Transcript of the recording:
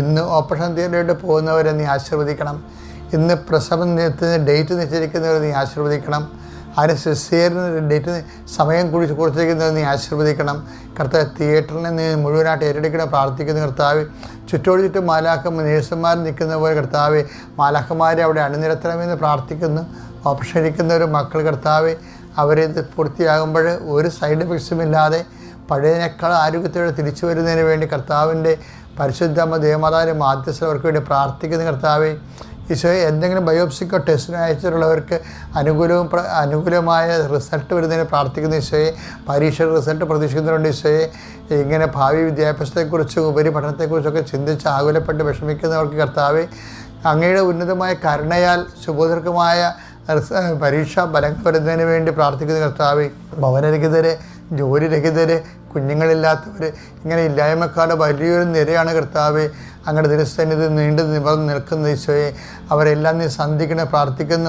ഇന്ന് ഓപ്പറേഷൻ തിയേറ്ററിലോട്ട് പോകുന്നവരെ നീ ആശീർവദിക്കണം. ഇന്ന് പ്രസവം ഡേറ്റ് നിശ്ചയിക്കുന്നവരെ നീ ആശീർവദിക്കണം. ആരെ സിസ്റ്റേറിന് ഡേറ്റ് സമയം കുറിച്ച് കുറിച്ചിരിക്കുന്നത് നീ ആശീർവദിക്കണം. കർത്താവ് തിയേറ്ററിനെ നീ മുഴുവനായിട്ട് ഏറ്റെടുക്കണം പ്രാർത്ഥിക്കുന്ന കർത്താവ്. ചുറ്റോട് ചുറ്റും മാലാക്കം നേഴ്സുമാർ നിൽക്കുന്ന പോലെ കർത്താവ് മാലാക്കന്മാരെ അവിടെ അണിനിരത്തണമെന്ന് പ്രാർത്ഥിക്കുന്നു. ഓപ്പറേഷൻ ഒരു മക്കൾ കർത്താവ് അവരിത് പൂർത്തിയാകുമ്പോൾ ഒരു സൈഡ് എഫക്ട്സും ഇല്ലാതെ പഴയതിനേക്കാൾ ആരോഗ്യത്തോടെ തിരിച്ചു വരുന്നതിന് വേണ്ടി കർത്താവിന്റെ പരിശുദ്ധമ്മ ദേവമാതാവിന്റെ മാധ്യസ്ഥ അവർക്ക് വേണ്ടി പ്രാർത്ഥിക്കുന്ന കർത്താവെ ഈശോയെ എന്തെങ്കിലും ബയോപ്സിക്കോ ടെസ്റ്റിനോ അയച്ചിട്ടുള്ളവർക്ക് അനുകൂലവും അനുകൂലമായ റിസൾട്ട് വരുന്നതിന് പ്രാർത്ഥിക്കുന്ന ഈശോയെ. പരീക്ഷ റിസൾട്ട് പ്രതീക്ഷിക്കുന്നുണ്ട് ഈശോയെ. ഇങ്ങനെ ഭാവി വിദ്യാഭ്യാസത്തെക്കുറിച്ചും ഉപരിപഠനത്തെക്കുറിച്ചൊക്കെ ചിന്തിച്ച് ആകുലപ്പെട്ട് വിഷമിക്കുന്നവർക്ക് കർത്താവെ അങ്ങയുടെ ഉന്നതമായ കരുണയാൽ സുബോധർക്കമായ പരീക്ഷാ ഫലങ്ങൾ വരുന്നതിന് വേണ്ടി പ്രാർത്ഥിക്കുന്ന കർത്താവെ ഭവനരഹിതരെ ജോലിരഹിതര് കുഞ്ഞുങ്ങളില്ലാത്തവർ ഇങ്ങനെ ഇല്ലായ്മക്കാരുടെ വലിയൊരു നിരയാണ് കർത്താവ്. അങ്ങയുടെ തിരുസന്നിധി നീണ്ടു നിവർന്ന് നിൽക്കുന്ന ഈശോയെ അവരെല്ലാം നീ സന്ധിക്കണേ പ്രാർത്ഥിക്കുന്ന.